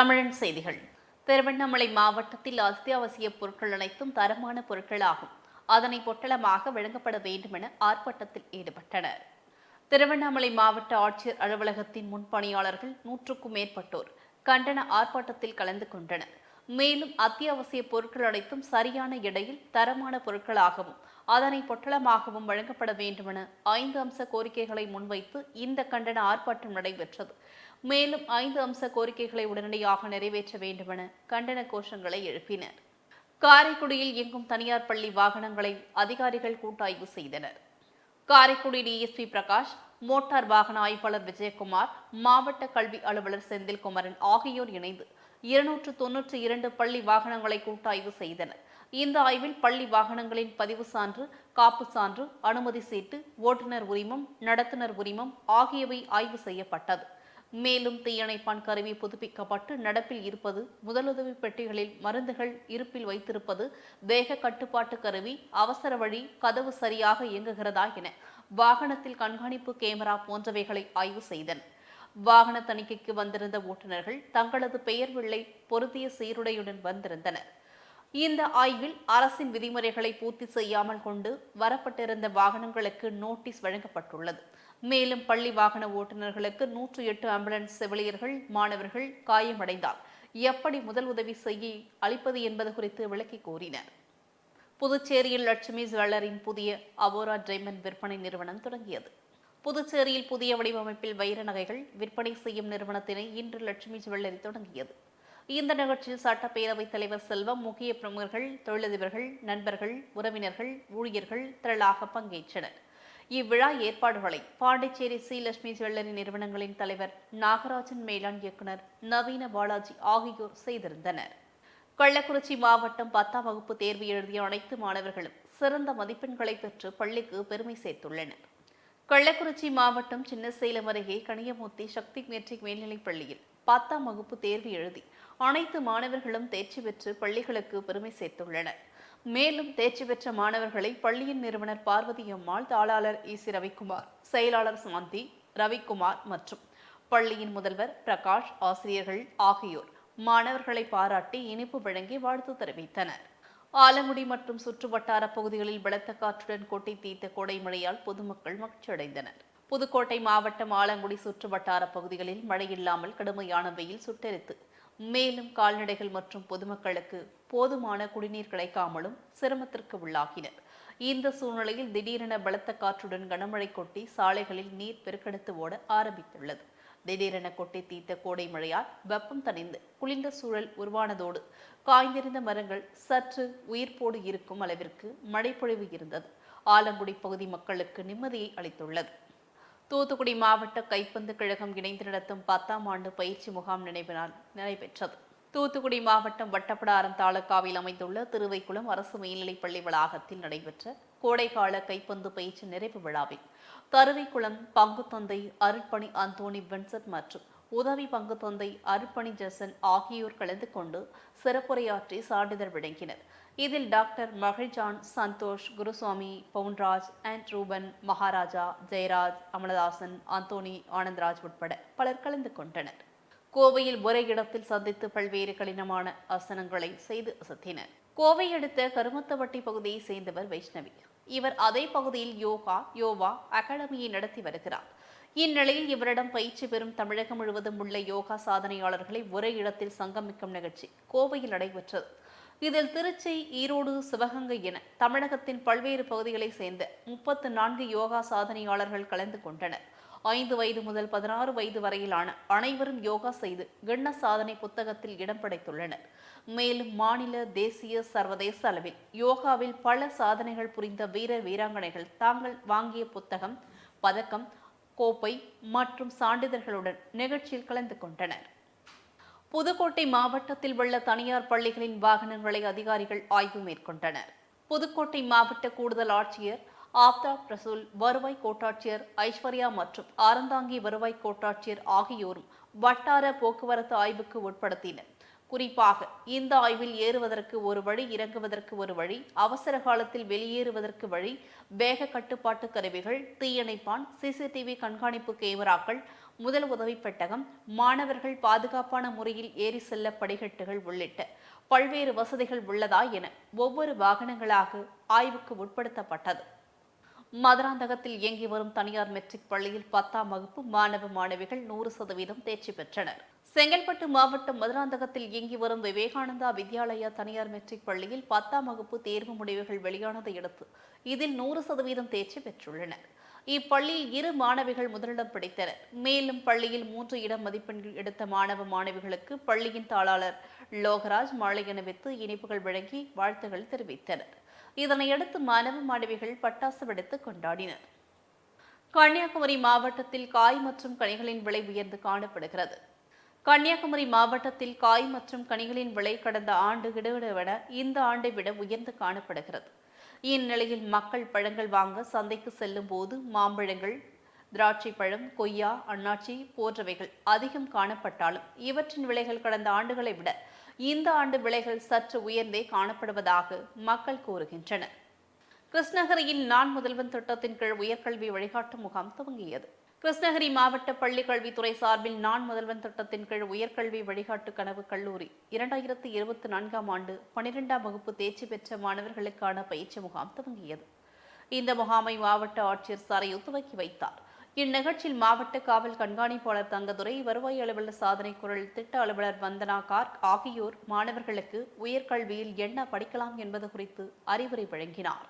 தமிழன் செய்திகள். திருவண்ணாமலை மாவட்டத்தில் அத்தியாவசிய பொருட்கள் அனைத்தும் தரமான பொருட்களாகும். அதனை பொட்டலமாக வழங்கப்பட வேண்டும் என ஆர்ப்பாட்டத்தில் ஈடுபட்டனர். திருவண்ணாமலை மாவட்ட ஆட்சியர் அலுவலகத்தின் முன்பணியாளர்கள் நூற்றுக்கும் மேற்பட்டோர் கண்டன ஆர்ப்பாட்டத்தில் கலந்து கொண்டனர். மேலும் அத்தியாவசிய பொருட்கள் அனைத்தும் சரியான இடையில் தரமான பொருட்களாகவும் அதனை பொட்டலமாகவும் வழங்கப்பட வேண்டுமென ஐந்து அம்ச கோரிக்கைகளை முன்வைத்து இந்த கண்டன ஆர்ப்பாட்டம் நடைபெற்றது. மேலும் ஐந்து அம்ச கோரிக்கைகளை உடனடியாக நிறைவேற்ற வேண்டுமென கண்டன கோஷங்களை எழுப்பினர். காரைக்குடியில் இயங்கும் தனியார் பள்ளி வாகனங்களை அதிகாரிகள் கூட்டாய்வு செய்தனர். காரைக்குடி டிஎஸ்பி பிரகாஷ் மோட்டார் வாகன ஆய்வாளர் விஜயகுமார் மாவட்ட கல்வி அலுவலர் செந்தில்குமரன் ஆகியோர் இணைந்து இருநூற்று தொன்னூற்றி இரண்டு பள்ளி வாகனங்களை கூட்டாய்வு செய்தனர். இந்த ஆய்வில் பள்ளி வாகனங்களின் பதிவு சான்று காப்பு சான்று அனுமதி சீட்டு ஓட்டுநர் உரிமம் நடத்துனர் உரிமம் ஆகியவை ஆய்வு செய்யப்பட்டது. மேலும் தீயணைப்பான் கருவி புதுப்பிக்கப்பட்டு நடப்பில் இருப்பது முதலுதவி பெட்டிகளில் மருந்துகள் இருப்பில் வைத்திருப்பது வேக கட்டுப்பாட்டு கருவி அவசர வழி கதவு சரியாக இயங்குகிறதா என வாகனத்தில் கண்காணிப்பு கேமரா போன்றவைகளை ஆய்வு செய்தனர். வாகன தணிக்கைக்கு வந்திருந்த ஓட்டுநர்கள் தங்களது பெயர் வில்லை பொருத்திய சீருடையுடன் வந்திருந்தனர். இந்த ஆய்வில் அரசின் விதிமுறைகளை பூர்த்தி செய்யாமல் கொண்டு வரப்பட்டிருந்த வாகனங்களுக்கு நோட்டீஸ் வழங்கப்பட்டுள்ளது. மேலும் பள்ளி வாகன ஓட்டுநர்களுக்கு நூற்று எட்டு ஆம்புலன்ஸ் செவிலியர்கள் மாணவர்கள் காயமடைந்தால் எப்படி முதல் உதவி செய்ய அளிப்பது என்பது குறித்து விளக்கி கூறினர். புதுச்சேரியில் லட்சுமி ஜுவல்லரின் புதிய அவோரா டைமண்ட் விற்பனை நிறுவனம் தொடங்கியது. புதுச்சேரியில் புதிய வடிவமைப்பில் வைர நகைகள் விற்பனை செய்யும் நிறுவனத்தினை இன்று லட்சுமி ஜுவல்லரி தொடங்கியது. இந்த நிகழ்ச்சியில் சட்டப்பேரவைத் தலைவர் செல்வம் முக்கிய பிரமுகர்கள் தொழிலதிபர்கள் நண்பர்கள் உறவினர்கள் ஊழியர்கள் திரளாக பங்கேற்றனர். இவ்விழா ஏற்பாடுகளை பாண்டிச்சேரி சி. லட்சுமி ஜுவல்லரி நிறுவனங்களின் தலைவர் நாகராஜன் மேலாண் இயக்குனர் நவீன பாலாஜி ஆகியோர் செய்திருந்தனர். கள்ளக்குறிச்சி மாவட்டம் பத்தாம் வகுப்பு தேர்வு எழுதிய அனைத்து மாணவர்களும் சிறந்த மதிப்பெண்களை பெற்று பள்ளிக்கு பெருமை சேர்த்துள்ளனர். கள்ளக்குறிச்சி மாவட்டம் சின்னசேலம் அருகே கனியமூர்த்தி சக்தி மெட்ரிக் மேல்நிலைப் பள்ளியில் பத்தாம் வகுப்பு தேர்வு எழுதி அனைத்து மாணவர்களும் தேர்ச்சி பெற்று பள்ளிகளுக்கு பெருமை சேர்த்துள்ளனர். மேலும் தேர்ச்சி பெற்ற மாணவர்களை பள்ளியின் நிறுவனர் பார்வதி அம்மாள் தாளாளர் இசி ரவிக்குமார் செயலாளர் சாந்தி ரவிக்குமார் மற்றும் பள்ளியின் முதல்வர் பிரகாஷ் ஆசிரியர்கள் ஆகியோர் மாணவர்களை பாராட்டி இனிப்பு வழங்கி வாழ்த்து தெரிவித்தனர். ஆலங்குடி மற்றும் சுற்றுவட்டார பகுதிகளில் பலத்த காற்றுடன் கொட்டி தீர்த்த கோடை மழையால் பொதுமக்கள் மகிழ்ச்சியடைந்தனர். புதுக்கோட்டை மாவட்டம் ஆலங்குடி சுற்றுவட்டார பகுதிகளில் மழை இல்லாமல் கடுமையான வெயில் சுட்டெரித்து மேலும் கால்நடைகள் மற்றும் பொதுமக்களுக்கு போதுமான குடிநீர் கிடைக்காமலும் சிரமத்திற்கு உள்ளாகினர். இந்த சூழ்நிலையில் திடீரென பலத்த காற்றுடன் கனமழை கொட்டி சாலைகளில் நீர் பெருக்கெடுத்து ஓட ஆரம்பித்துள்ளது. திடீரென கொட்டி தீர்த்த கோடை மழையால் வெப்பம் தணிந்து குளிர்ந்த சூழல் உருவானதோடு காய்ந்திருந்த மரங்கள் சற்று உயிர்ப்போடு இருக்கும் அளவிற்கு மழைப்பொழிவு இருந்தது. ஆலங்குடி பகுதி மக்களுக்கு நிம்மதியை அளித்துள்ளது. தூத்துக்குடி மாவட்ட கைப்பந்து கழகம் இணைந்து நடத்தும் பத்தாம் ஆண்டு பயிற்சி முகாம் நினைவு நாள் நடைபெற்றது. தூத்துக்குடி மாவட்டம் வட்டப்படாரம் தாலுகாவில் அமைந்துள்ள திருவைக்குளம் அரசு மேல்நிலைப்பள்ளி வளாகத்தில் நடைபெற்ற கோடைக்கால கைப்பந்து பயிற்சி நிறைவு விழாவில் தருவைக்குளம் பங்குத்தந்தை அருட்பணி அந்தோணி வின்சென்ட் மற்றும் உதவி பங்குத்தந்தை அருப்பணி ஜசன் ஆகியோர் கலந்து கொண்டு சிறப்புரையாற்றி சான்றிதழ் வழங்கினர். இதில் doctor Magizhjan Santhosh Guruswamy Pounraj and Ruban Maharaja Jeyaraj Amaladasan Anthony Anandraj உட்பட பலர் கலந்து கொண்டனர். கோவையில் ஒரே இடத்தில் சந்தித்து பல்வேறு கடினமான ஆசனங்களை செய்து அசத்தினர். கோவை அடுத்த கருமத்தவட்டி பகுதியை சேர்ந்தவர் வைஷ்ணவி. இவர் அதே பகுதியில் யோகா யோவா அகாடமியை நடத்தி வருகிறார். இந்நிலையில் இவரிடம் பயிற்சி பெறும் தமிழகம் முழுவதும் உள்ள யோகா சாதனையாளர்களை ஒரே இடத்தில் சங்கமிக்கும் நிகழ்ச்சி கோவையில் நடைபெற்றது. இதில் திருச்சி ஈரோடு சிவகங்கை என தமிழகத்தின் பல்வேறு பகுதிகளைச் சேர்ந்த முப்பத்து நான்கு யோகா சாதனையாளர்கள் கலந்து கொண்டனர். ஐந்து வயது முதல் பதினாறு வயது வரையிலான அனைவரும் யோகா செய்து கிண்ண சாதனை புத்தகத்தில் இடம் படைத்துள்ளனர். மேலும் மாநில தேசிய சர்வதேச அளவில் யோகாவில் பல சாதனைகள் புரிந்த வீரர் வீராங்கனைகள் தாங்கள் வாங்கிய புத்தகம் பதக்கம் கோப்பை மற்றும் சான்றிதழ்களுடன் நிகழ்ச்சியில் கலந்து கொண்டனர். புதுக்கோட்டை மாவட்டத்தில் உள்ள தனியார் பள்ளிகளின் வாகனங்களை அதிகாரிகள் ஆய்வு மேற்கொண்டனர். புதுக்கோட்டை மாவட்ட கூடுதல் ஆட்சியர் ஆப்தாப் ரசூல் வருவாய் கோட்டாட்சியர் ஐஸ்வர்யா மற்றும் ஆரந்தாங்கி வருவாய் கோட்டாட்சியர் ஆகியோரும் வட்டார போக்குவரத்து ஆய்வுக்கு உட்படுத்தினர். குறிப்பாக இந்த ஆய்வில் ஏறுவதற்கு ஒரு வழி இறங்குவதற்கு ஒரு வழி அவசர காலத்தில் வெளியேறுவதற்கு வழி வேக கட்டுப்பாட்டு கருவிகள் தீயணைப்பான் சிசிடிவி கண்காணிப்பு கேமராக்கள் முதல் உதவி பெட்டகம் மாணவர்கள் பாதுகாப்பான முறையில் ஏறி செல்ல படிகட்டுகள் உள்ளிட்ட பல்வேறு வசதிகள் உள்ளதா என ஒவ்வொரு வாகனங்களாக ஆய்வுக்கு உட்படுத்தப்பட்டது. மதுராந்தகத்தில் இயங்கி வரும் தனியார் மெட்ரிக் பள்ளியில் பத்தாம் வகுப்பு மாணவ மாணவிகள் நூறு சதவீதம் தேர்ச்சி பெற்றனர். செங்கல்பட்டு மாவட்டம் மதுராந்தகத்தில் இயங்கி வரும் விவேகானந்தா வித்யாலயா தனியார் மெட்ரிக் பள்ளியில் பத்தாம் வகுப்பு தேர்வு முடிவுகள் வெளியானதை அடுத்து இதில் நூறு சதவீதம் தேர்ச்சி பெற்றுள்ளனர். இப்பள்ளியில் இரு மாணவிகள் முதலிடம் பிடித்தனர். மேலும் பள்ளியில் மூன்று இடம் மதிப்பெண்கள் எடுத்த மாணவ மாணவிகளுக்கு பள்ளியின் தாளாளர் லோகராஜ் மாலை அணிவித்து இனிப்புகள் வழங்கி வாழ்த்துகள் தெரிவித்தனர். இதனையடுத்து மாணவ மாணவிகள் பட்டாசு வெடித்து கொண்டாடினர். கன்னியாகுமரி மாவட்டத்தில் காய் மற்றும் கனிகளின் விலை உயர்ந்து காணப்படுகிறது. கன்னியாகுமரி மாவட்டத்தில் காய் மற்றும் கனிகளின் விலை கடந்த ஆண்டு விட இந்த ஆண்டை விட உயர்ந்து காணப்படுகிறது. இந்நிலையில் மக்கள் பழங்கள் வாங்க சந்தைக்கு செல்லும் போது மாம்பழங்கள் திராட்சை பழம் கொய்யா அண்ணாச்சி போன்றவைகள் அதிகம் காணப்பட்டாலும் இவற்றின் விலைகள் கடந்த ஆண்டுகளை விட இந்த ஆண்டு விலைகள் சற்று உயர்ந்தே காணப்படுவதாக மக்கள் கூறுகின்றனர். கிருஷ்ணகிரியில் நான் முதல்வன் திட்டத்தின் கீழ் உயர்கல்வி வழிகாட்டு முகாம் துவங்கியது. கிருஷ்ணகிரி மாவட்ட பள்ளி கல்வித்துறை சார்பில் நான் முதல்வன் திட்டத்தின் கீழ் உயர்கல்வி வழிகாட்டு கனவு கல்லூரி. இரண்டாயிரத்து இருபத்தி நான்காம் ஆண்டு பனிரெண்டாம் வகுப்பு தேர்ச்சி பெற்ற மாணவர்களுக்கான பயிற்சி முகாம் துவங்கியது. இந்த முகாமை மாவட்ட ஆட்சியர் சாரையு துவக்கி வைத்தார். இந்நிகழ்ச்சியில் மாவட்ட காவல் கண்காணிப்பாளர் தங்கதுரை வருவாய் அலுவலர் சாதனை குரல் திட்ட அலுவலர் வந்தனா கார்க் ஆகியோர் மாணவர்களுக்கு உயர்கல்வியில் என்ன படிக்கலாம் என்பது குறித்து அறிவுரை வழங்கினார்.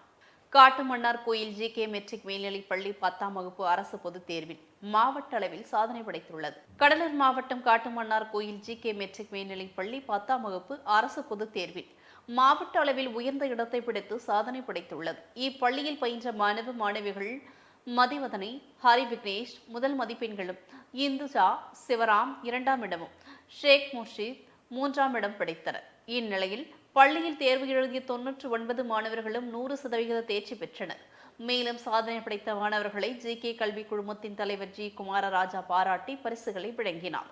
காட்டுமன்னார் கோயில் ஜி கே மெட்ரிக் மேல்நிலைப் பள்ளி பத்தாம் வகுப்பு அரசு பொதுத் தேர்வில் மாவட்ட அளவில் சாதனை படைத்துள்ளது. கடலூர் மாவட்டம் காட்டுமன்னார் கோயில் ஜி கே மெட்ரிக் மேல்நிலைப் பள்ளி பத்தாம் வகுப்பு அரசு பொதுத் தேர்வில் மாவட்ட அளவில் உயர்ந்த இடத்தை பிடித்து சாதனை படைத்துள்ளது. இப்பள்ளியில் பயின்ற மாணவ மாணவிகள் மதிவதனை ஹரி விக்னேஷ் முதல் மதிப்பெண்களும் இந்துஜா சிவராம் இரண்டாம் இடமும் ஷேக் முர்ஷித் மூன்றாம் இடம் பிடித்தனர். இந்நிலையில் பள்ளியில் தேர்வு எழுதிய தொன்னூற்று ஒன்பது மாணவர்களும் நூறு சதவிகித தேர்ச்சி பெற்றனர். மேலும் சாதனை படைத்த மாணவர்களை ஜி. கே. கல்வி குழுமத்தின் தலைவர் ஜி. குமாரராஜா பாராட்டி பரிசுகளை வழங்கினார்.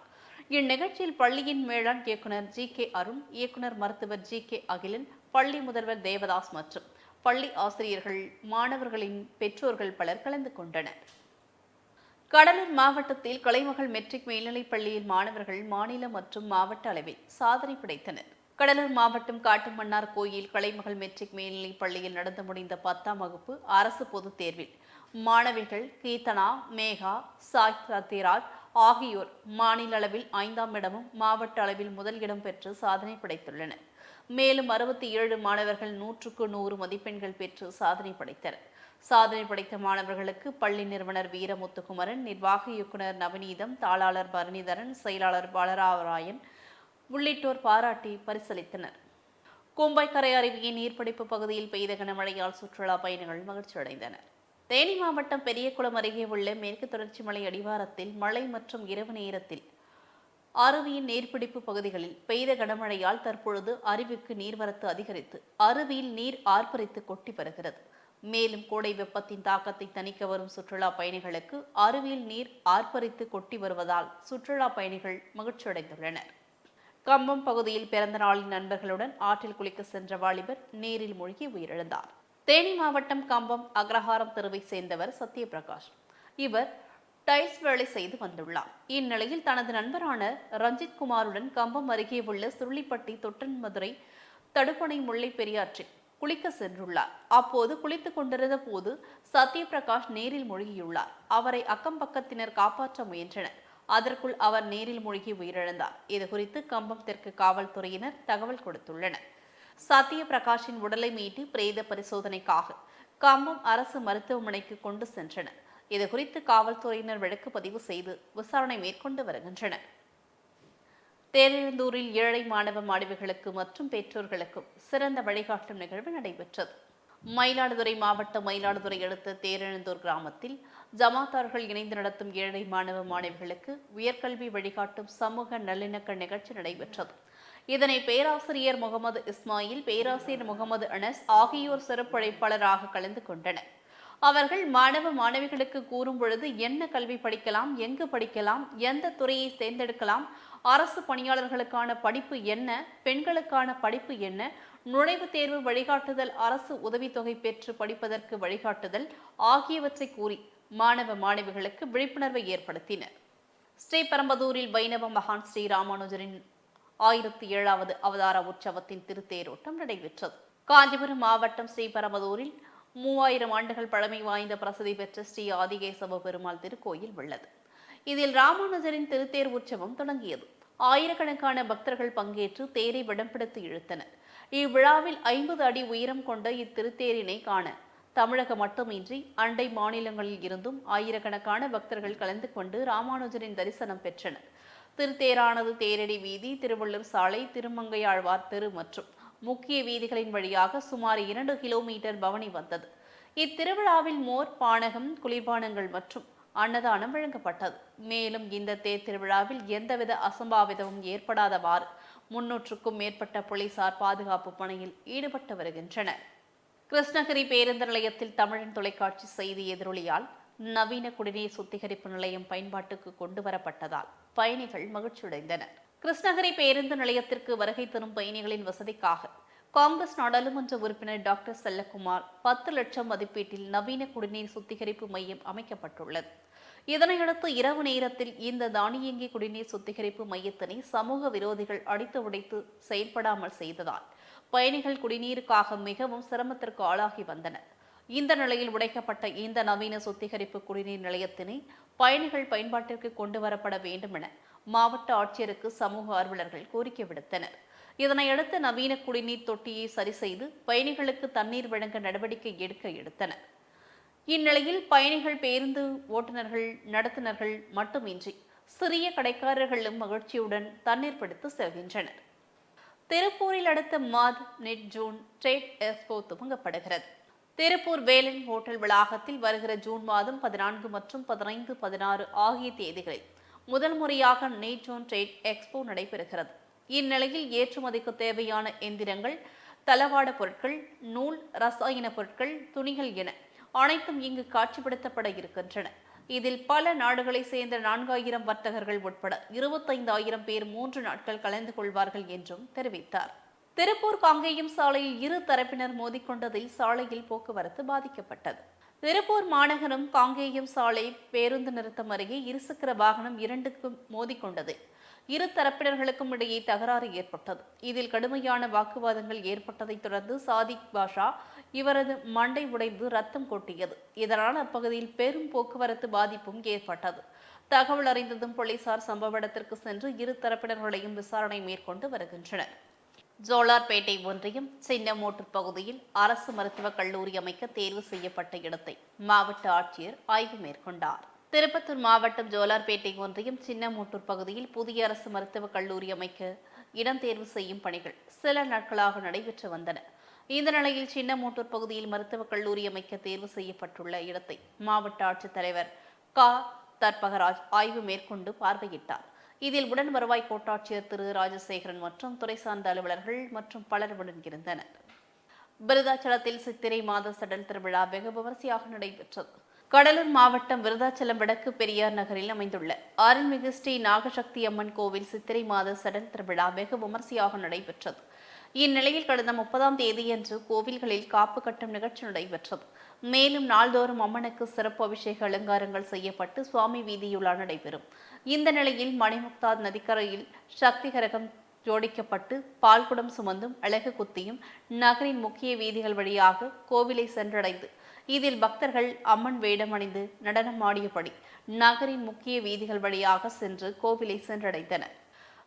இந்நிகழ்ச்சியில் பள்ளியின் மேலாண் இயக்குனர் ஜி. கே. அருண் இயக்குனர் மருத்துவர் ஜி. கே. அகிலன் பள்ளி முதல்வர் தேவதாஸ் மற்றும் பள்ளி ஆசிரியர்கள் மாணவர்களின் பெற்றோர்கள் பலர் கலந்து கொண்டனர். கடலூர் மாவட்டத்தில் கலைமகள் மெட்ரிக் மேல்நிலைப் பள்ளியில் மாணவர்கள் மாநில மற்றும் மாவட்ட அளவில் சாதனை படைத்தனர். கடலூர் மாவட்டம் காட்டுமன்னார் கோயில் கலைமகள் மெட்ரிக் மேல்நிலைப் பள்ளியில் நடந்து முடிந்த பத்தாம் வகுப்பு அரசு பொதுத் தேர்வில் மாணவிகள் கீர்த்தனா மேகா சாய் சத்யராஜ் ஆகியோர் மாநில அளவில் ஐந்தாம் இடமும் மாவட்ட அளவில் முதல் இடம் பெற்று சாதனை படைத்துள்ளனர். மேலும் அறுபத்தி ஏழு மாணவர்கள் நூற்றுக்கு நூறு மதிப்பெண்கள் பெற்று சாதனை படைத்தனர். சாதனை படைத்த மாணவர்களுக்கு பள்ளி நிறுவனர் வீரமுத்துக்குமரன் நிர்வாக இயக்குனர் நவநீதம் தாளாளர் பரணிதரன் செயலாளர் பாலராவராயன் உள்ளிட்டோர் பாராட்டி பரிசளித்தனர். கோம்பைக்கரை அருவியின் நீர்பிடிப்பு பகுதியில் பெய்த கனமழையால் சுற்றுலா பயணிகள் மகிழ்ச்சி அடைந்தனர் தேனி மாவட்டம் பெரியகுளம் அருகே உள்ள மேற்கு தொடர்ச்சி மலை அடிவாரத்தில் மழை மற்றும் இரவு நேரத்தில் அருவியின் நீர்பிடிப்பு பகுதிகளில் பெய்த கனமழையால் தற்பொழுது அருவிக்கு நீர்வரத்து அதிகரித்து அருவியில் நீர் ஆர்ப்பரித்து கொட்டி வருகிறது. மேலும் கோடை வெப்பத்தின் தாக்கத்தை தணிக்க வரும் சுற்றுலா பயணிகளுக்கு அருவியில் நீர் ஆர்ப்பரித்து கொட்டி வருவதால் சுற்றுலா பயணிகள் மகிழ்ச்சியடைந்துள்ளனர். கம்பம் பகுதியில் பிறந்த நாளின் நண்பர்களுடன் ஆற்றில் குளிக்க சென்ற வாலிபர் நீரில் மூழ்கி உயிரிழந்தார். தேனி மாவட்டம் கம்பம் அக்ரஹாரம் தெருவை சேர்ந்தவர் சத்யபிரகாஷ். இவர் டைல்ஸ் வேலை செய்து வந்துள்ளார். இந்நிலையில் தனது நண்பரான ரஞ்சித் குமாருடன் கம்பம் அருகே உள்ள சுருளிப்பட்டி தொட்டன் மதுரை தடுப்பணை முல்லை பெரியாற்றில் குளிக்க சென்றுள்ளார். அப்போது குளித்துக் கொண்டிருந்த போது சத்யபிரகாஷ் நீரில் மூழ்கியுள்ளார். அவரை அக்கம் பக்கத்தினர் காப்பாற்ற முயன்றனர். அதற்குள் அவர் நீரில் மூழ்கி உயிரிழந்தார். இதுகுறித்து கம்பம் தெற்கு காவல்துறையினர் தகவல் கொடுத்துள்ளனர். சத்ய பிரகாஷின் உடலை மீட்டு பிரேத பரிசோதனைக்காக கம்பம் அரசு மருத்துவமனைக்கு கொண்டு சென்றனர். இதுகுறித்து காவல்துறையினர் வழக்கு பதிவு செய்து விசாரணை மேற்கொண்டு வருகின்றனர். தேரெழுந்தூரில் ஏழை மாணவ மாணவிகளுக்கு மற்றும் பெற்றோர்களுக்கும் சிறந்த வழிகாட்டும் நிகழ்வு நடைபெற்றது. மயிலாடுதுறை மாவட்டம் மயிலாடுதுறை அடுத்த தேரெழுந்தூர் கிராமத்தில் ஜமாத்தார்கள் இணைந்து நடத்தும் ஏழை மாணவ மாணவிகளுக்கு உயர்கல்வி வழிகாட்டும் சமூக நல்லிணக்க நிகழ்ச்சி நடைபெற்றது. இதனை பேராசிரியர் முகமது இஸ்மாயில் பேராசிரியர் முகமது அனஸ் ஆகியோர் சிறப்பழைப்பாளராக கலந்து கொண்டனர். அவர்கள் மாணவ மாணவிகளுக்கு கூறும் பொழுது என்ன கல்வி படிக்கலாம் எங்கு படிக்கலாம் எந்த துறையை தேர்ந்தெடுக்கலாம் அரசு பணியாளர்களுக்கான படிப்பு என்ன பெண்களுக்கான படிப்பு என்ன நுழைவுத் தேர்வு வழிகாட்டுதல் அரசு உதவித்தொகை பெற்று படிப்பதற்கு வழிகாட்டுதல் ஆகியவற்றை கூறி மாணவ மாணவிகளுக்கு விழிப்புணர்வை ஏற்படுத்தினர். ஸ்ரீபெரம்பதூரில் வைணவ மகான் ஸ்ரீ ராமானுஜரின் ஆயிரத்தி ஏழாவது அவதார உற்சவத்தின் திருத்தேரோட்டம் நடைபெற்றது. காஞ்சிபுரம் மாவட்டம் ஸ்ரீபெரம்பதூரில் மூவாயிரம் ஆண்டுகள் பழமை வாய்ந்த பிரசித்தி பெற்ற ஸ்ரீ ஆதிகேசவ பெருமாள் திருக்கோயில் உள்ளது. இதில் ராமானுஜரின் திருத்தேர் உற்சவம் தொடங்கியது. ஆயிரக்கணக்கான பக்தர்கள் பங்கேற்று தேரை விடம்பிடித்து இழுத்தனர். இவ்விழாவில் ஐம்பது அடி உயரம் கொண்ட இத்திருத்தேரினை காண தமிழகம் மட்டுமின்றி அண்டை மாநிலங்களில் இருந்தும் ஆயிரக்கணக்கான பக்தர்கள் கலந்து கொண்டு ராமானுஜரின் தரிசனம் பெற்றனர். திருத்தேரானது தேரடி வீதி திருவள்ளூர் சாலை திருமங்கையாழ்வார் தெரு மற்றும் முக்கிய வீதிகளின் வழியாக சுமார் இரண்டு கிலோமீட்டர் பவனி வந்தது. இத்திருவிழாவில் மோர் பானகம் குளிர்பானங்கள் மற்றும் அன்னதானம் வழங்கப்பட்டது. மேலும் இந்த தேர் திருவிழாவில் எந்தவித அசம்பாவிதமும் ஏற்படாதவாறு முன்னூற்றுக்கும் மேற்பட்ட போலீசார் பாதுகாப்பு பணியில் ஈடுபட்டு வருகின்றனர். கிருஷ்ணகிரி பேருந்து நிலையத்தில் தமிழன் தொலைக்காட்சி செய்தி எதிரொலியால் நவீன குடிநீர் சுத்திகரிப்பு நிலையம் பயன்பாட்டுக்கு கொண்டு வரப்பட்டதால் பயணிகள் மகிழ்ச்சியடைந்தனர். கிருஷ்ணகிரி பேருந்து நிலையத்திற்கு வருகை தரும் பயணிகளின் வசதிக்காக காங்கிரஸ் நாடாளுமன்ற உறுப்பினர் டாக்டர் செல்லகுமார் பத்து லட்சம் மதிப்பீட்டில் நவீன குடிநீர் சுத்திகரிப்பு மையம் அமைக்கப்பட்டுள்ளது. இதனையடுத்து இரவு நேரத்தில் இந்த தானியங்கி குடிநீர் சுத்திகரிப்பு மையத்தினை சமூக விரோதிகள் அடித்து உடைத்து செயல்படாமல் செய்ததால் பயணிகள் குடிநீருக்காக மிகவும் சிரமத்திற்கு ஆளாகி வந்தனர். இந்த நிலையில் உடைக்கப்பட்ட இந்த நவீன சுத்திகரிப்பு குடிநீர் நிலையத்தினை பயணிகள் பயன்பாட்டிற்கு கொண்டு வரப்பட வேண்டும் என மாவட்ட ஆட்சியருக்கு சமூக ஆர்வலர்கள் கோரிக்கை விடுத்தனர். இதனையடுத்து நவீன குடிநீர் தொட்டியை சரி செய்து பயணிகளுக்கு தண்ணீர் வழங்க நடவடிக்கை எடுக்க எடுத்தனர். இந்நிலையில் பயணிகள் பேருந்து ஓட்டுநர்கள் நடத்துனர்கள் மட்டுமின்றி சிறிய கடைக்காரர்களும் மகிழ்ச்சியுடன் தண்ணீர் பிடித்து செல்கின்றனர். திருப்பூரில் அடுத்த மாத் நெட் ஜூன் ட்ரேட் எக்ஸ்போ துவங்கப்படுகிறது. திருப்பூர் வேலன் ஹோட்டல் வளாகத்தில் வருகிற ஜூன் மாதம் பதினான்கு மற்றும் பதினைந்து பதினாறு ஆகிய தேதிகளில் முதல் முறையாக நெட் ஜூன் ட்ரேட் எக்ஸ்போ நடைபெறுகிறது. இந்நிலையில் ஏற்றுமதிக்கு தேவையான எந்திரங்கள் தளவாட பொருட்கள் நூல் ரசாயன பொருட்கள் துணிகள் என அனைத்தும் இங்கு காட்சிப்படுத்தப்பட இருக்கின்றன. இதில் பல நாடுகளை சேர்ந்த நான்காயிரம் வர்த்தகர்கள் உட்பட இருபத்தைந்தாயிரம் பேர் மூன்று நாட்கள் கலந்து கொள்வார்கள் என்றும் தெரிவித்தார். திருப்பூர் காங்கேயம் சாலையில் இரு தரப்பினர் மோதிக்கொண்டதில் சாலையில் போக்குவரத்து பாதிக்கப்பட்டது. திருப்பூர் மாநகரம் காங்கேயம் சாலை பேருந்து நிறுத்தம் அருகே இருசக்கர வாகனம் இரண்டுக்கும் மோதிக்கொண்டதில் இரு தரப்பினர்களுக்கும் இடையே தகராறு ஏற்பட்டது. இதில் கடுமையான வாக்குவாதங்கள் ஏற்பட்டதைத் தொடர்ந்து சாதிக் பாஷா இவரது மண்டை உடைந்து ரத்தம் கொட்டியது. இதனால் அப்பகுதியில் பெரும் போக்குவரத்து பாதிப்பும் ஏற்பட்டது. தகவல் அறிந்ததும் போலீசார் சம்பவ இடத்திற்கு சென்று இரு தரப்பினர்களையும் விசாரணை மேற்கொண்டு வருகின்றனர். ஜோலார்பேட்டை ஒன்றியம் சின்னமோட்டூர் பகுதியில் அரசு மருத்துவக் கல்லூரி அமைக்க தேர்வு செய்யப்பட்ட இடத்தை மாவட்ட ஆட்சியர் ஆய்வு மேற்கொண்டார். திருப்பத்தூர் மாவட்டம் ஜோலார்பேட்டை ஒன்றியம் சின்னமூட்டூர் பகுதியில் புதிய அரசு மருத்துவக் கல்லூரி அமைக்க இடம் தேர்வு செய்யும் பணிகள் சில நாட்களாக நடைபெற்று வந்தன. இந்த நிலையில் சின்னமூட்டூர் பகுதியில் மருத்துவக் கல்லூரி அமைக்க தேர்வு செய்யப்பட்டுள்ள இடத்தை மாவட்ட ஆட்சித்தலைவர் கா. தற்பகராஜ் ஆய்வு மேற்கொண்டு பார்வையிட்டார். இதில் உடன் வருவாய் கோட்டாட்சியர் திரு. ராஜசேகரன் மற்றும் துறை சார்ந்த அலுவலர்கள் மற்றும் பலர் உடன் இருந்தனர். விருதாச்சலத்தில் சித்திரை மாத சடல் திருவிழா வெகு விமரிசையாக நடைபெற்றது. கடலூர் மாவட்டம் விருதாச்சலம் வடக்கு பெரியார் நகரில் அமைந்துள்ள அருள்மிகு ஸ்ரீ நாகசக்தி அம்மன் கோவில் சித்திரை மாத சடல் திருவிழா வெகு விமர்சையாக நடைபெற்றது. இந்நிலையில் கடந்த முப்பதாம் தேதியன்று கோவில்களில் காப்பு கட்டும் நிகழ்ச்சி நடைபெற்றது. மேலும் நாள்தோறும் அம்மனுக்கு சிறப்பு அபிஷேக அலங்காரங்கள் செய்யப்பட்டு சுவாமி வீதியுலா நடைபெறும். இந்த நிலையில் மணிமுக்தா நதிக்கரையில் சக்தி கரகம் ஜோடிக்கப்பட்டு பால்குடம் சுமந்தும் அழகு குத்தியும் நகரின் முக்கிய வீதிகள் வழியாக கோவிலை சென்றடைந்து இதில் பக்தர்கள் அம்மன் வேடமணிந்து நடனமாடியபடி நடனம் நகரின் முக்கிய வீதிகள் வழியாக சென்று கோவிலை சென்றடைந்தனர்.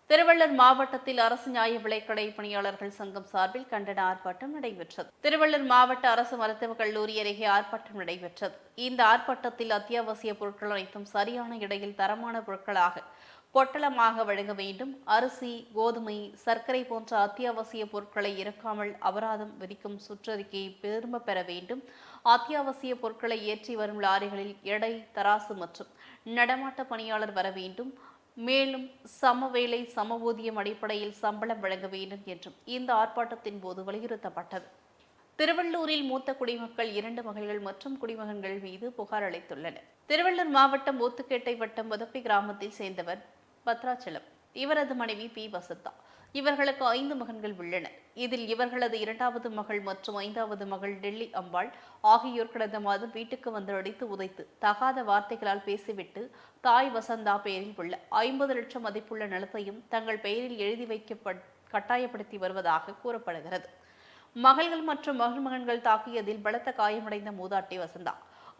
திருவள்ளூர் மாவட்டத்தில் அரசு நியாய விலைக்கடை பணியாளர்கள் சங்கம் சார்பில் கண்டன ஆர்ப்பாட்டம் நடைபெற்றது. திருவள்ளூர் மாவட்ட அரசு மருத்துவக் கல்லூரி அருகே ஆர்ப்பாட்டம் நடைபெற்றது. இந்த ஆர்ப்பாட்டத்தில் அத்தியாவசிய பொருட்கள் அனைத்தும் சரியான இடையில் தரமான பொருட்களாக பொட்டலமாக வழங்க வேண்டும். அரிசி கோதுமை சர்க்கரை போன்ற அத்தியாவசிய பொருட்களை இறக்காமல் அபராதம் விதிக்கும் சுற்றறிக்கையை திரும்ப பெற வேண்டும். அத்தியாவசிய பொருட்களை ஏற்றி வரும் லாரிகளில் எடை தராசு மற்றும் நடமாட்ட பணியாளர் வர வேண்டும். மேலும் சம வேலை சம ஊதியம் அடிப்படையில் சம்பளம் வழங்க வேண்டும் என்றும் இந்த ஆர்ப்பாட்டத்தின் போது வலியுறுத்தப்பட்டது. திருவள்ளூரில் மூத்த குடிமக்கள் இரண்டு மகள்கள் மற்றும் குடிமகன்கள் மீது புகார் அளித்துள்ளனர். திருவள்ளூர் மாவட்டம் ஊத்துக்கேட்டை வட்டம் உதப்பி கிராமத்தை சேர்ந்தவர் பத்ராச்சலம். இவரது மனைவி பி. வசந்தா. இவர்களுக்கு ஐந்து மகன்கள் உள்ளனர் இதில் இவர்களது இரண்டாவது மகள் மற்றும் ஐந்தாவது மகள் டெல்லி அம்பாள் ஆகியோர் கடந்த மாதம் வீட்டுக்கு வந்து அடித்து உதைத்து தகாத வார்த்தைகளால் பேசிவிட்டு தாய் வசந்தா பெயரில் உள்ள ஐம்பது லட்சம் மதிப்புள்ள நிலத்தையும் தங்கள் பெயரில் எழுதி வைக்கப்பட் கட்டாயப்படுத்தி வருவதாக கூறப்படுகிறது. மகள்கள் மற்றும் மகள் மகன்கள் தாக்கியதில் பலத்த காயமடைந்த மூதாட்டி வசந்தா.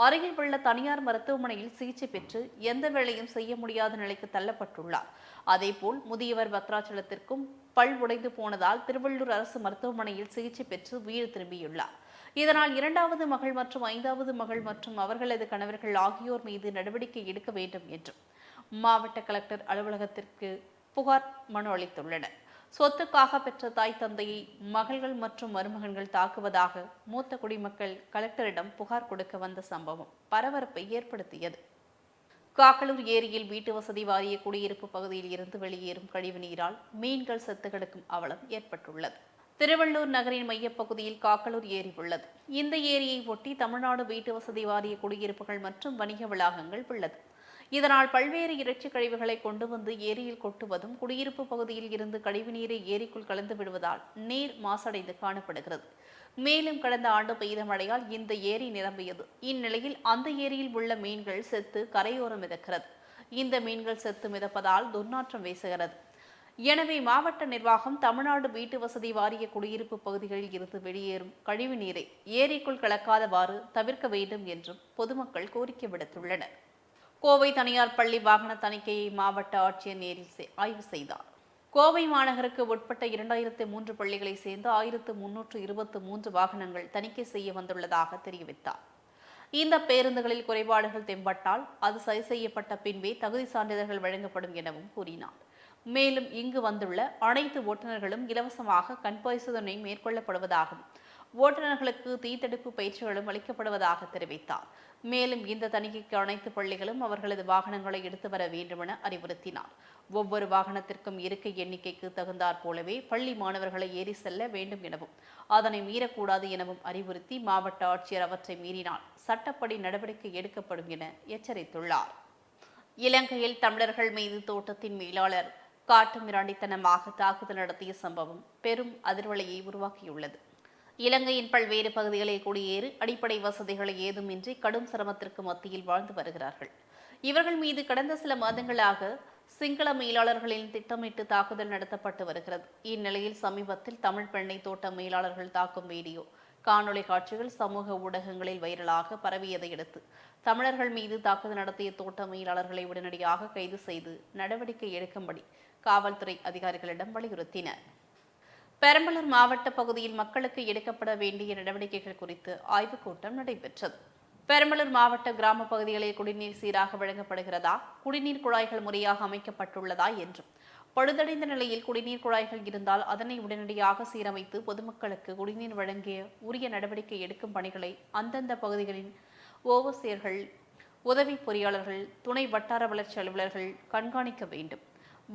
அருகில் உள்ள தனியார் மருத்துவமனையில் சிகிச்சை பெற்று எந்த வேலையும் செய்ய முடியாத நிலைக்கு தள்ளப்பட்டுள்ளார். அதேபோல் முதியவர் பத்ராச்சலத்திற்கும் பல் உடைந்து போனதால் திருவள்ளூர் அரசு மருத்துவமனையில் சிகிச்சை பெற்று வீடு திரும்பியுள்ளார். இதனால் இரண்டாவது மகள் மற்றும் ஐந்தாவது மகள் மற்றும் அவர்களது கணவர்கள் ஆகியோர் மீது நடவடிக்கை எடுக்க வேண்டும் என்றும் மாவட்ட கலெக்டர் அலுவலகத்திற்கு புகார் மனு அளித்துள்ளனர். சொத்துக்காக பெற்ற தாய் தந்தையை மகள்கள் மற்றும் மருமகன்கள் தாக்குவதாக மூத்த குடிமக்கள் கலெக்டரிடம் புகார் கொடுக்க வந்த சம்பவம் பரபரப்பை ஏற்படுத்தியது. காக்கலூர் ஏரியில் வீட்டு வசதி வாரிய குடியிருப்பு பகுதியில் இருந்து வெளியேறும் கழிவு நீரால் மீன்கள் செத்து கிடக்கும் அவலம் ஏற்பட்டுள்ளது. திருவள்ளூர் நகரின் மையப்பகுதியில் காக்கலூர் ஏரி உள்ளது. இந்த ஏரியை ஒட்டி தமிழ்நாடு வீட்டு வசதி வாரிய குடியிருப்புகள் மற்றும் வணிக வளாகங்கள் உள்ளது. இதனால் பல்வேறு இறைச்சி கழிவுகளை கொண்டு வந்து ஏரியில் கொட்டுவதும் குடியிருப்பு பகுதியில் இருந்து கழிவு நீரை ஏரிக்குள் கலந்து விடுவதால் நீர் மாசடைந்து காணப்படுகிறது. மேலும் கடந்த ஆண்டு பெய்த மழையால் இந்த ஏரி நிரம்பியது. இந்நிலையில் அந்த ஏரியில் உள்ள மீன்கள் செத்து கரையோரம் மிதக்கிறது. இந்த மீன்கள் செத்து மிதப்பதால் துர்நாற்றம் வீசுகிறது. எனவே மாவட்ட நிர்வாகம் தமிழ்நாடு வீட்டு வசதி வாரிய குடியிருப்பு பகுதிகளில் இருந்து வெளியேறும் கழிவு நீரை ஏரிக்குள் கலக்காதவாறு தவிர்க்க வேண்டும் என்றும் பொதுமக்கள் கோரிக்கை விடுத்துள்ளனர். கோவை தனியார் பள்ளி வாகன தணிக்கையை மாவட்ட ஆட்சியர் நேரில் ஆய்வு செய்தார். கோவை மாநகருக்கு உட்பட்ட இரண்டாயிரத்து மூன்று பள்ளிகளை சேர்ந்து ஆயிரத்து முன்னூற்று இருபத்து மூன்று வாகனங்கள் தணிக்கை செய்ய வந்துள்ளதாக தெரிவித்தார். இந்த பேருந்துகளில் குறைபாடுகள் தென்பட்டால் அது சரி செய்யப்பட்ட பின்பே தகுதி சான்றிதழ்கள் வழங்கப்படும் எனவும் கூறினார். மேலும் இங்கு வந்துள்ள அனைத்து ஓட்டுநர்களும் இலவசமாக கண் பரிசோதனை மேற்கொள்ளப்படுவதாகவும் ஓட்டுநர்களுக்கு தீத்தடுப்பு பயிற்சிகளும் அளிக்கப்படுவதாக தெரிவித்தார். மேலும் இந்த தணிக்கைக்கு அனைத்து பள்ளிகளும் அவர்களது வாகனங்களை எடுத்து வர வேண்டுமென அறிவுறுத்தினார். ஒவ்வொரு வாகனத்திற்கும் இருக்கை எண்ணிக்கைக்கு தகுந்தாற் போலவே பள்ளி மாணவர்களை ஏறி செல்ல வேண்டும் எனவும் அதனை மீறக்கூடாது எனவும் அறிவுறுத்தி மாவட்ட ஆட்சியர் அவற்றை மீறினால் சட்டப்படி நடவடிக்கை எடுக்கப்படும் என எச்சரித்துள்ளார். இலங்கையில் தமிழர்கள் மீது தோட்டத்தின் மேலாளர் காட்டு மிராண்டித்தனமாக தாக்குதல் நடத்திய சம்பவம் பெரும் அதிர்வலையை உருவாக்கியுள்ளது. இலங்கையின் பல்வேறு பகுதிகளில் குடியேறி அடிப்படை வசதிகளை ஏதுமின்றி கடும் சிரமத்திற்கு மத்தியில் வாழ்ந்து வருகிறார்கள். இவர்கள் மீது கடந்த சில மாதங்களாக சிங்கள மேலாளர்களின் திட்டமிட்டு தாக்குதல் நடத்தப்பட்டு வருகிறது. இந்நிலையில் சமீபத்தில் தமிழ் பெண்ணை தோட்ட மேலாளர்கள் தாக்கும் வீடியோ காணொளி காட்சிகள் சமூக ஊடகங்களில் வைரலாக பரவியதை அடுத்து தமிழர்கள் மீது தாக்குதல் நடத்திய தோட்ட மேலாளர்களை உடனடியாக கைது செய்து நடவடிக்கை எடுக்கும்படி காவல்துறை அதிகாரிகளிடம் வலியுறுத்தினர். பெரம்பலூர் மாவட்ட பகுதியில் மக்களுக்கு எடுக்கப்பட வேண்டிய நடவடிக்கைகள் குறித்து ஆய்வுக் கூட்டம் நடைபெற்றது. பெரம்பலூர் மாவட்ட கிராம பகுதிகளில் குடிநீர் சீராக வழங்கப்படுகிறதா? குடிநீர் குழாய்கள் முறையாக அமைக்கப்பட்டுள்ளதா என்றும். பழுதடைந்த நிலையில் குடிநீர் குழாய்கள் இருந்தால் அதனை உடனடியாக சீரமைத்து பொதுமக்களுக்கு குடிநீர் வழங்கிய உரிய நடவடிக்கை எடுக்கும் பணிகளை அந்தந்த பகுதிகளின் ஓவசியர்கள் உதவி பொறியாளர்கள் துணை வட்டார வளர்ச்சி அலுவலர்கள் கண்காணிக்க வேண்டும்.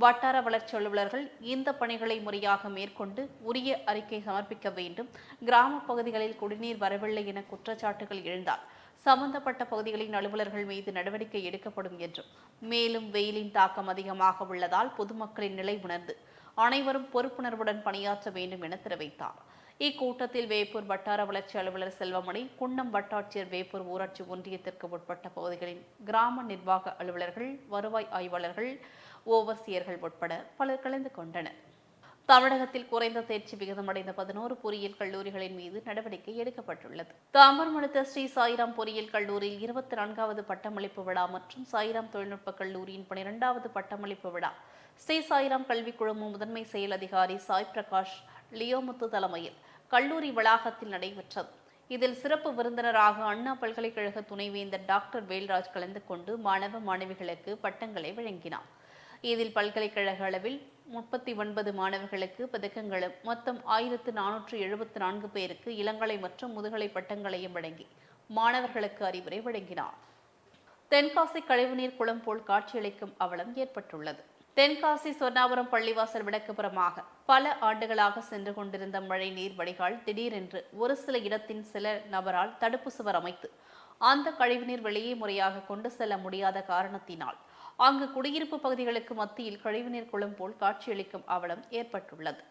வட்டார வளர்ச்சி அலுவலர்கள் இந்த பணிகளை முறையாக மேற்கொண்டு உரிய அறிக்கை சமர்ப்பிக்க வேண்டும். கிராம பகுதிகளில் குடிநீர் வரவில்லை என குற்றச்சாட்டுகள் எழுந்தால் சம்பந்தப்பட்ட பகுதிகளின் அலுவலர்கள் மீது நடவடிக்கை எடுக்கப்படும் என்றும் மேலும் வெயிலின் தாக்கம் அதிகமாக உள்ளதால் பொதுமக்களின் நிலை உணர்ந்து அனைவரும் பொறுப்புணர்வுடன் பணியாற்ற வேண்டும் என தெரிவித்தார். இக்கூட்டத்தில் வேப்பூர் வட்டார வளர்ச்சி அலுவலர் செல்வமணி குன்னம் வட்டாட்சியர் வேப்பூர் ஊராட்சி ஒன்றியத்திற்கு உட்பட்ட பகுதிகளின் கிராம நிர்வாக அலுவலர்கள் வருவாய் ஆய்வாளர்கள் ஓவசியர்கள் உட்பட பலர் கலந்து கொண்டனர். தமிழகத்தில் குறைந்த தேர்ச்சி விகிதமடைந்த பதினோரு பொறியியல் கல்லூரிகளின் மீது நடவடிக்கை எடுக்கப்பட்டுள்ளது. தாம்பரம் அடுத்த ஸ்ரீ சாய்ராம் பொறியியல் கல்லூரியில் இருபத்தி நான்காவது பட்டமளிப்பு விழா மற்றும் சாய்ராம் தொழில்நுட்ப கல்லூரியின் பனிரெண்டாவது பட்டமளிப்பு விழா. ஸ்ரீ சாய்ராம் கல்விக் குழும முதன்மை செயல் அதிகாரி சாய் பிரகாஷ் லியோமுத்து தலைமையில் கல்லூரி வளாகத்தில் நடைபெற்றது. இதில் சிறப்பு விருந்தினராக அண்ணா பல்கலைக்கழக துணைவேந்தர் டாக்டர் வேல்ராஜ் கலந்து கொண்டு மாணவ மாணவிகளுக்கு பட்டங்களை வழங்கினார். இதில் பல்கலைக்கழக அளவில் முப்பத்தி ஒன்பது மாணவர்களுக்கு பதக்கங்களும் மொத்தம் ஆயிரத்து நானூற்று எழுபத்து நான்கு பேருக்கு இளங்கலை மற்றும் முதுகலை பட்டங்களையும் வழங்கி மாணவர்களுக்கு அறிவுரை வழங்கினார். தென்காசி கழிவுநீர் குளம் போல் காட்சியளிக்கும் அவலம் ஏற்பட்டுள்ளது. தென்காசி சொர்ணாபுரம் பள்ளிவாசல் விளக்குப்புறமாக பல ஆண்டுகளாக சென்று கொண்டிருந்த மழை நீர் வடிகால் திடீரென்று ஒரு சில இடத்தின் சில நபரால் தடுப்பு சுவர் அமைத்து அந்த கழிவுநீர் வெளியே முறையாக கொண்டு செல்ல முடியாத காரணத்தினால் அங்கு குடியிருப்பு பகுதிகளுக்கு மத்தியில் கழிவுநீர் குளம் போல் காட்சியளிக்கும் அவலம் ஏற்பட்டுள்ளது.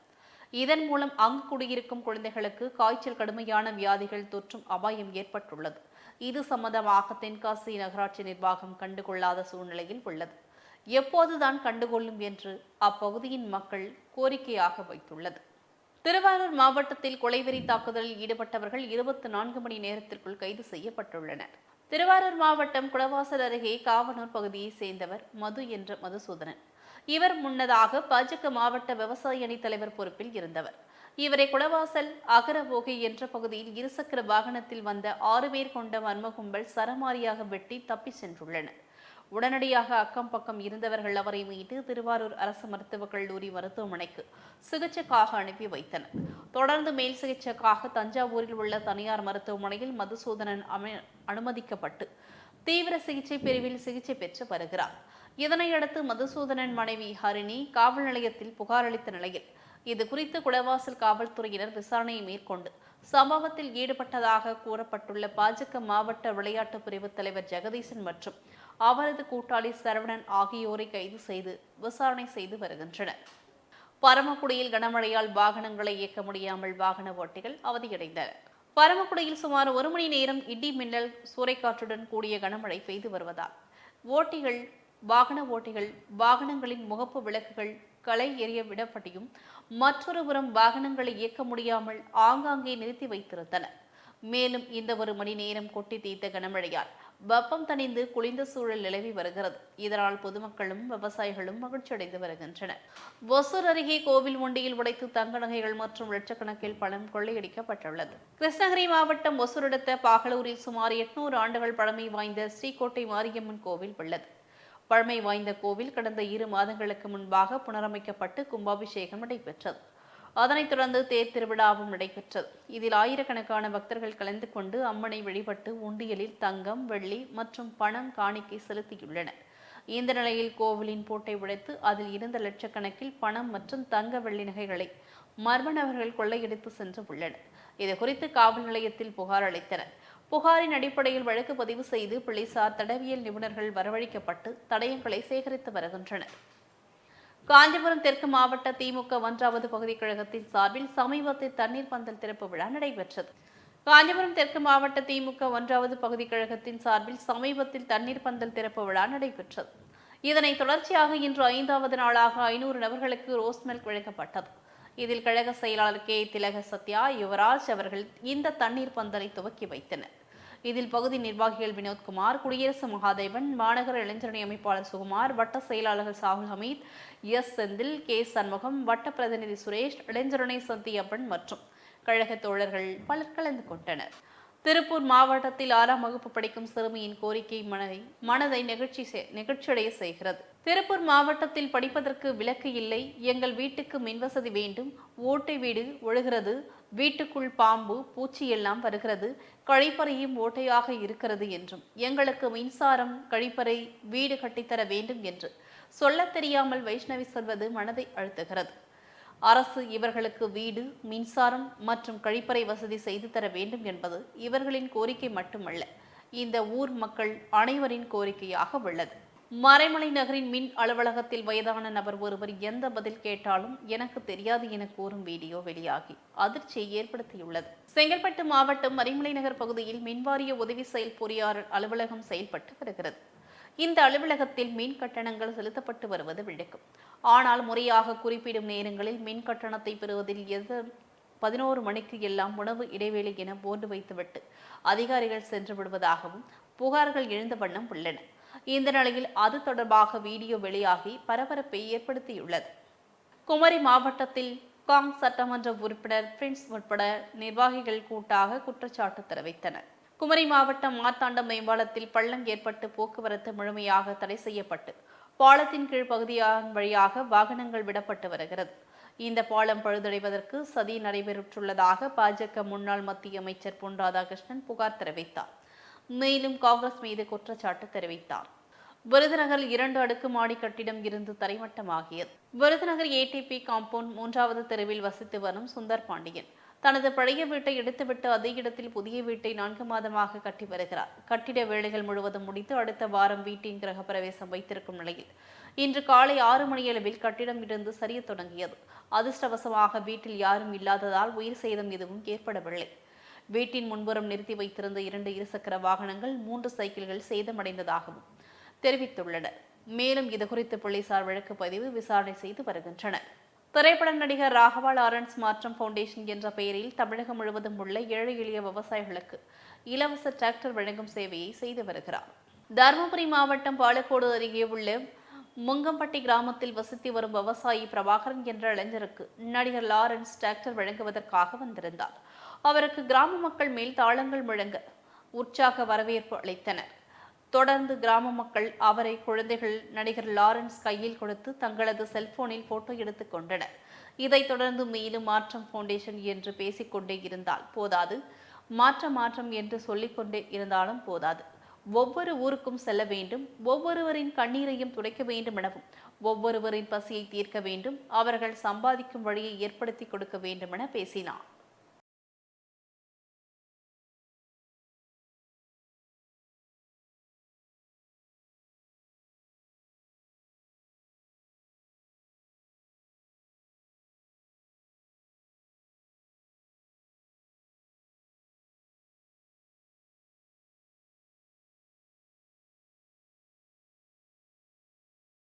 இதன் மூலம் அங்கு குடியிருக்கும் குழந்தைகளுக்கு காய்ச்சல் கடுமையான வியாதிகள் தொற்றும் அபாயம் ஏற்பட்டுள்ளது. இது சம்பந்தமாக தென்காசி நகராட்சி நிர்வாகம் கண்டுகொள்ளாத சூழ்நிலையில் உள்ளது. எப்போதுதான் கண்டுகொள்ளும் என்று அப்பகுதியின் மக்கள் கோரிக்கையாக வைத்துள்ளது. திருவாரூர் மாவட்டத்தில் கொலைவெறி தாக்குதலில் ஈடுபட்டவர்கள் இருபத்தி நான்கு மணி நேரத்திற்குள் கைது செய்யப்பட்டுள்ளனர். திருவாரூர் மாவட்டம் குளவாசல் அருகே காவனூர் பகுதியைச் சேர்ந்தவர் மது என்ற மதுசூதனன். இவர் முன்னதாக பாஜக மாவட்ட விவசாய அணி தலைவர் பொறுப்பில் இருந்தவர். இவரை குளவாசல் அகரபோகை என்ற பகுதியில் இருசக்கர வாகனத்தில் வந்த ஆறு பேர் கொண்ட மர்ம கும்பல் சரமாரியாக வெட்டி தப்பிச் சென்றுள்ளனர். உடனடியாக அக்கம் பக்கம் இருந்தவர்கள் அவரை மீட்டு திருவாரூர் அரசு மருத்துவக் கல்லூரி மருத்துவமனைக்கு சிகிச்சைக்காக அனுப்பி வைத்தனர். தொடர்ந்து மேல் சிகிச்சைக்காக தஞ்சாவூரில் உள்ள தனியார் மருத்துவமனையில் மதுசூதனன் அனுமதிக்கப்பட்டு தீவிர சிகிச்சை பிரிவில் சிகிச்சை பெற்று வருகிறார். இதனையடுத்து மதுசூதனன் மனைவி ஹரிணி காவல் நிலையத்தில் புகார் அளித்த நிலையில் இது குறித்து குடவாசல் காவல்துறையினர் விசாரணையை மேற்கொண்டு சம்பவத்தில் ஈடுபட்டதாக கூறப்பட்டுள்ள பாஜக மாவட்ட விளையாட்டு பிரிவு தலைவர் ஜெகதீசன் மற்றும் அவரது கூட்டாளி சரவணன் ஆகியோரை கைது செய்து விசாரணை செய்து வருகின்றனர். பரமக்குடியில் கனமழையால் வாகனங்களை இயக்க முடியாமல் வாகன ஓட்டிகள் அவதியடைந்தனர் பரமக்குடியில் சுமார் ஒரு மணி நேரம் இடி மின்னல் சூறைக்காற்றுடன் கூடிய கனமழை பெய்து வருவதால் ஓட்டிகள் வாகன ஓட்டிகள் வாகனங்களின் முகப்பு விளக்குகள் களை எறிய விடப்பட்டியும் மற்றொரு புறம் வாகனங்களை இயக்க முடியாமல் ஆங்காங்கே நிறுத்தி வைத்திருந்தனர் மேலும் இந்த ஒரு மணி நேரம் கொட்டி தீர்த்த கனமழையால் வெப்பம் தணிந்து குளிர்ந்த சூழல் நிலவி வருகிறது. இதனால் பொதுமக்களும் விவசாயிகளும் மகிழ்ச்சியடைந்து வருகின்றனர். ஒசூர் அருகே கோவில் ஒண்டியில் உடைத்து தங்க நகைகள் மற்றும் லட்சக்கணக்கில் பணம் கொள்ளையடிக்கப்பட்டுள்ளது. கிருஷ்ணகிரி மாவட்டம் ஒசூர் அடுத்த பாகலூரில் சுமார் எட்நூறு ஆண்டுகள் பழமை வாய்ந்த ஸ்ரீகோட்டை மாரியம்மன் கோவில் உள்ளது. பழமை வாய்ந்த கோவில் கடந்த இரு மாதங்களுக்கு முன்பாக புனரமைக்கப்பட்டு கும்பாபிஷேகம் நடைபெற்றது. அதனைத் தொடர்ந்து தேர் திருவிழாவும் நடைபெற்றது. இதில் ஆயிரக்கணக்கான பக்தர்கள் கலந்து கொண்டு அம்மனை வழிபட்டு உண்டியலில் தங்கம் வெள்ளி மற்றும் பணம் காணிக்கை செலுத்தியுள்ளனர். இந்த நிலையில் கோவிலின் பூட்டை உடைத்து அதில் இருந்த லட்சக்கணக்கில் பணம் மற்றும் தங்க வெள்ளி நகைகளை மர்ம நபர்கள் கொள்ளையடித்து சென்று உள்ளனர். இது குறித்து காவல் நிலையத்தில் புகார் அளித்தனர். புகாரின் அடிப்படையில் வழக்கு பதிவு செய்து போலீசார் தடவியல் நிபுணர்கள் வரவழைக்கப்பட்டு தடயங்களை சேகரித்து வருகின்றனர். காஞ்சிபுரம் தெற்கு மாவட்ட திமுக ஒன்றாவது பகுதி கழகத்தின் சார்பில் சமீபத்தில் தண்ணீர் பந்தல் திறப்பு விழா நடைபெற்றது. காஞ்சிபுரம் தெற்கு மாவட்ட திமுக ஒன்றாவது பகுதி கழகத்தின் சார்பில் சமீபத்தில் தண்ணீர் பந்தல் திறப்பு விழா நடைபெற்றது. இதனை தொடர்ச்சியாக இன்று ஐந்தாவது நாளாக ஐநூறு நபர்களுக்கு ரோஸ் மில்க் வழங்கப்பட்டது. இதில் கழக செயலாளர் கே. திலக சத்யா யுவராஜ் அவர்கள் இந்த தண்ணீர் பந்தலை துவக்கி வைத்தனர். இதில் பகுதி நிர்வாகிகள் வினோத்குமார் குடியரசு மகாதேவன் மாநகர இளைஞரணி அமைப்பாளர் சுகுமார் வட்ட செயலாளர்கள் சாகுல் ஹமீத் எஸ். செந்தில் கே. சண்முகம் வட்ட பிரதிநிதி சுரேஷ் இளைஞரணி சந்தியப்பன் மற்றும் கழக தோழர்கள் பலர் கலந்து கொண்டனர். திருப்பூர் மாவட்டத்தில் ஆறாம் வகுப்பு படிக்கும் சிறுமியின் கோரிக்கை மனதை மனதை நெகிழ்ச்சி செய்- நெகிழ்ச்சியடைய செய்கிறது. திருப்பூர் மாவட்டத்தில் படிப்பதற்கு விலக்கு இல்லை எங்கள் வீட்டுக்கு மின்வசதி வேண்டும் ஓட்டை வீடு ஒழுகிறது வீட்டுக்குள் பாம்பு பூச்சி எல்லாம் வருகிறது. கழிப்பறையும் ஓட்டையாக இருக்கிறது என்றும். எங்களுக்கு மின்சாரம் கழிப்பறை வீடு கட்டித்தர வேண்டும் என்று சொல்லத் தெரியாமல் வைஷ்ணவி சொல்வது மனதை அழுத்துகிறது. அரசு இவர்களுக்கு வீடு மின்சாரம் மற்றும் கழிப்பறை வசதி செய்து தர வேண்டும் என்பது இவர்களின் கோரிக்கை மட்டுமல்ல இந்த ஊர் மக்கள் அனைவரின் கோரிக்கையாக உள்ளது. மறைமலை நகரின் மின் அலுவலகத்தில் வயதான நபர் ஒருவர் எந்த பதில் கேட்டாலும் எனக்கு தெரியாது என கூறும் வீடியோ வெளியாகி அதிர்ச்சியை ஏற்படுத்தியுள்ளது. செங்கல்பட்டு மாவட்டம் மறைமலை நகர் பகுதியில் மின்வாரிய உதவி செயல் பொறியாளர் அலுவலகம் செயல்பட்டு வருகிறது. இந்த அலுவலகத்தில் மின் கட்டணங்கள் செலுத்தப்பட்டு வருவது விழுக்கும். ஆனால் முறையாக குறிப்பிடும் நேரங்களில் மின் கட்டணத்தை பெறுவதில் எது பதினோரு மணிக்கு எல்லாம் உணவு இடைவேளை என போர்டு வைத்துவிட்டு அதிகாரிகள் சென்று விடுவதாகவும் புகார்கள் எழுந்த வண்ணம் உள்ளன. இந்த நிலையில் அது தொடர்பாக வீடியோ வெளியாகி பரபரப்பை ஏற்படுத்தியுள்ளது. குமரி மாவட்டத்தில் காங் சட்டமன்ற உறுப்பினர் பிரின்ஸ் உட்பட நிர்வாகிகள் கூட்டாக குற்றச்சாட்டு தெரிவித்தனர். குமரி மாவட்டம் மார்த்தாண்டம் மேம்பாலத்தில் பள்ளம் ஏற்பட்டு போக்குவரத்து முழுமையாக தடை செய்யப்பட்டு பாலத்தின் கீழ் பகுதியான் வழியாக வாகனங்கள் விடப்பட்டு வருகிறது. இந்த பாலம் பழுதடைவதற்கு சதி நடைபெற்றுள்ளதாக பாஜக முன்னாள் மத்திய அமைச்சர் பொன் ராதாகிருஷ்ணன் புகார் தெரிவித்தார். மேலும் காங்கிரஸ் மீது குற்றச்சாட்டு தெரிவித்தார். விருதுநகர் இரண்டு அடுக்கு மாடி கட்டிடம் இருந்து தரைமட்டமாகியது விருதுநகர் ஏடிபி காம்பவுண்ட் மூன்றாவது தெருவில் வசித்து வரும் சுந்தர் பாண்டியன் தனது பழைய வீட்டை எடுத்துவிட்டு அதே இடத்தில் புதிய வீட்டை நான்கு மாதமாக கட்டி வருகிறார். கட்டிட வேலைகள் முழுவதும் முடித்து அடுத்த வாரம் வீட்டின் கிரகப்பிரவேசம் வைத்திருக்கும் நிலையில் இன்று காலை ஆறு மணியளவில் கட்டிடம் இருந்து சரியத் தொடங்கியது. அதிர்ஷ்டவசமாக வீட்டில் யாரும் இல்லாததால் உயிர் சேதம் எதுவும் ஏற்படவில்லை. வீட்டின் முன்புறம் நிறுத்தி வைத்திருந்த இரண்டு இருசக்கர வாகனங்கள் மூன்று சைக்கிள்கள் சேதமடைந்ததாகவும் தெரிவித்துள்ளனர். மேலும் இதுகுறித்து போலீசார் வழக்கு பதிவு விசாரணை செய்து வருகின்றனர். திரைப்பட நடிகர் ராகவா லாரன்ஸ் மாற்றம் ஃபவுண்டேஷன் என்ற பெயரில் தமிழகம் முழுவதும் உள்ள ஏழை எளிய விவசாயிகளுக்கு இலவச டிராக்டர் வழங்கும் சேவையை செய்து வருகிறார். தருமபுரி மாவட்டம் பாலக்கோடு அருகே உள்ள முங்கம்பட்டி கிராமத்தில் வசித்து வரும் விவசாயி பிரபாகரன் என்ற இளைஞருக்கு நடிகர் லாரன்ஸ் டிராக்டர் வழங்குவதற்காக வந்திருந்தார். அவருக்கு கிராம மக்கள் மேல் தாளங்கள் முழங்க உற்சாக வரவேற்பு அளித்தனர். தொடர்ந்து கிராம மக்கள் அவரை குழந்தைகள் நடிகர் லாரன்ஸ் கையில் கொடுத்து தங்களது செல்போனில் போட்டோ எடுத்துக் கொண்டனர். இதைத் தொடர்ந்து மேலும் மாற்றம் ஃபவுண்டேஷன் என்று பேசிக்கொண்டே இருந்தால் போதாது. மாற்ற மாற்றம் என்று சொல்லிக்கொண்டே இருந்தாலும் போதாது. ஒவ்வொரு ஊருக்கும் செல்ல வேண்டும். ஒவ்வொருவரின் கண்ணீரையும் துடைக்க வேண்டும் எனவும் ஒவ்வொருவரின் பசியை தீர்க்க வேண்டும். அவர்கள் சம்பாதிக்கும் வழியை ஏற்படுத்தி கொடுக்க வேண்டும் என பேசினார்.